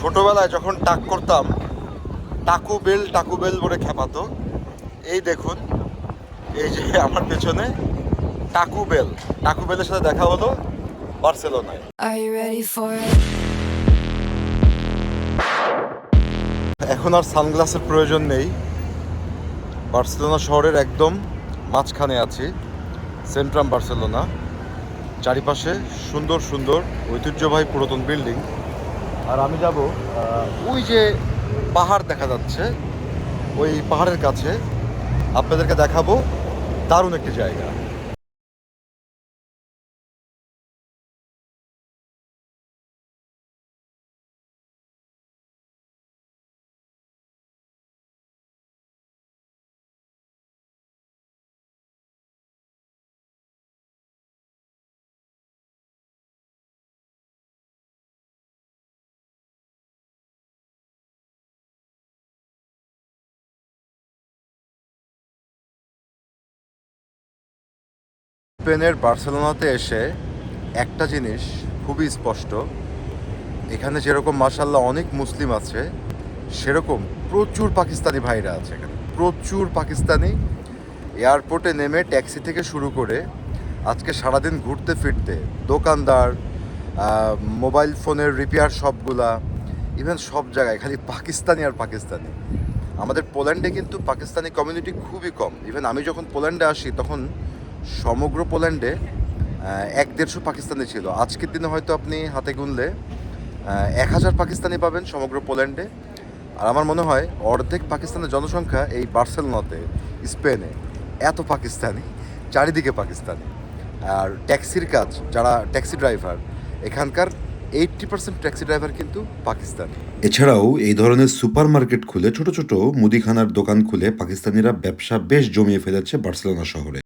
ছোটবেলায় যখন টাক করতাম টাকু বেল টাকু বেল বলে খেপাতো। এই দেখুন এই যে আমার পেছনে টাকু বেল। টাকু বেলের সাথে দেখা হলো বার্সেলোনায়? এখন আর সানগ্লাসের প্রয়োজন নেই। বার্সেলোনা শহরের একদম মাঝখানে আছি সেন্ট্রাম বার্সেলোনা। চারিপাশে সুন্দর সুন্দর ঐতিহ্যবাহী পুরাতন বিল্ডিং। আর আমি যাব ওই যে পাহাড় দেখা যাচ্ছে, ওই পাহাড়ের কাছে। আপনাদেরকে দেখাবো দারুণ একটি জায়গা। স্পেনের বার্সেলোনাতে এসে একটা জিনিস খুবই স্পষ্ট। এখানে যেরকম মাসাল্লাহ অনেক মুসলিম আছে, সেরকম প্রচুর পাকিস্তানি ভাইরা আছে এখানে। প্রচুর পাকিস্তানি এয়ারপোর্টে নেমে ট্যাক্সি থেকে শুরু করে আজকে সারাদিন ঘুরতে ফিরতে, দোকানদার মোবাইল ফোনের রিপেয়ার শপগুলা ইভেন সব জায়গায়, খালি পাকিস্তানি আর পাকিস্তানি। আমাদের পোল্যান্ডে কিন্তু পাকিস্তানি কমিউনিটি খুবই কম। ইভেন আমি যখন পোল্যান্ডে আসি, তখন সমগ্র পোল্যান্ডে এক দেড়শো পাকিস্তানি ছিল। আজকের দিনে হয়তো আপনি হাতে গুনলে এক হাজার পাকিস্তানি পাবেন সমগ্র পোল্যান্ডে। আর আমার মনে হয় অর্ধেক পাকিস্তানের জনসংখ্যা এই বার্সেলোনাতে, স্পেনে, এত পাকিস্তানি, চারিদিকে পাকিস্তানি। আর ট্যাক্সির কাজ, যারা ট্যাক্সি ড্রাইভার, এখানকার এইট্টি পার্সেন্ট ট্যাক্সি ড্রাইভার কিন্তু পাকিস্তানি। এছাড়াও এই ধরনের সুপার মার্কেট খুলে ছোট ছোট মুদিখানার দোকান খুলে পাকিস্তানিরা ব্যবসা বেশ জমিয়ে ফেলেছে বার্সেলোনা শহরে।